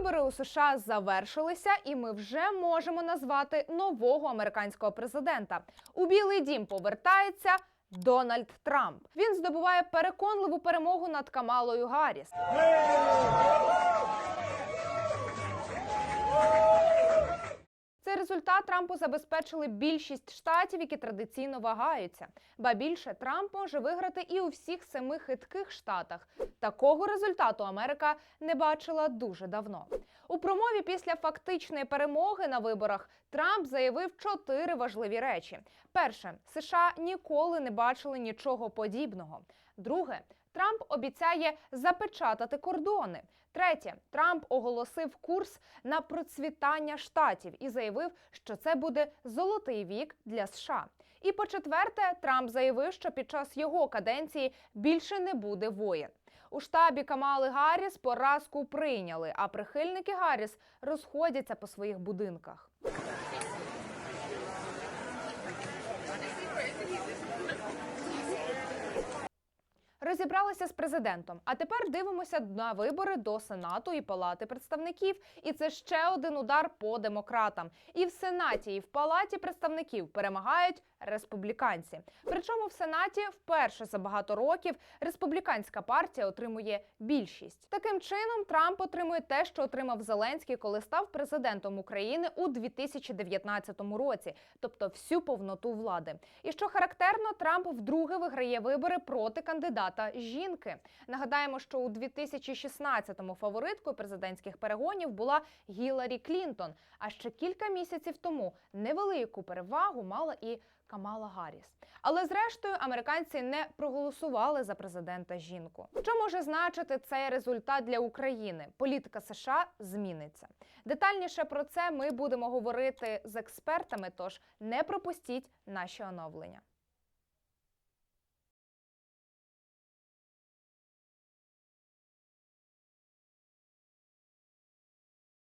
Вибори у США завершилися, і ми вже можемо назвати нового американського президента. У Білий Дім повертається Дональд Трамп. Він здобуває переконливу перемогу над Камалою Гарріс. Результат Трампу забезпечили більшість штатів, які традиційно вагаються. Ба більше Трамп може виграти і у всіх семи хитких штатах. Такого результату Америка не бачила дуже давно. У промові після фактичної перемоги на виборах Трамп заявив чотири важливі речі: перше, США ніколи не бачили нічого подібного. Друге, Трамп обіцяє запечатати кордони. Третє, Трамп оголосив курс на процвітання штатів і заявив, що це буде золотий вік для США. І по четверте, Трамп заявив, що під час його каденції більше не буде воєн. У штабі Камали Гарріс поразку прийняли, а прихильники Гарріс розходяться по своїх будинках. Розібралися з президентом. А тепер дивимося на вибори до Сенату і Палати представників. І це ще один удар по демократам. І в Сенаті, і в Палаті представників перемагають республіканці. Причому в Сенаті вперше за багато років республіканська партія отримує більшість. Таким чином Трамп отримує те, що отримав Зеленський, коли став президентом України у 2019 році, тобто всю повноту влади. І що характерно, Трамп вдруге виграє вибори проти кандидата жінки. Нагадаємо, що у 2016-му фавориткою президентських перегонів була Гіларі Клінтон. А ще кілька місяців тому невелику перевагу мала і Камала Гарріс. Але зрештою американці не проголосували за президента жінку. Що може значити цей результат для України? Політика США зміниться. Детальніше про це ми будемо говорити з експертами. Тож не пропустіть наші оновлення.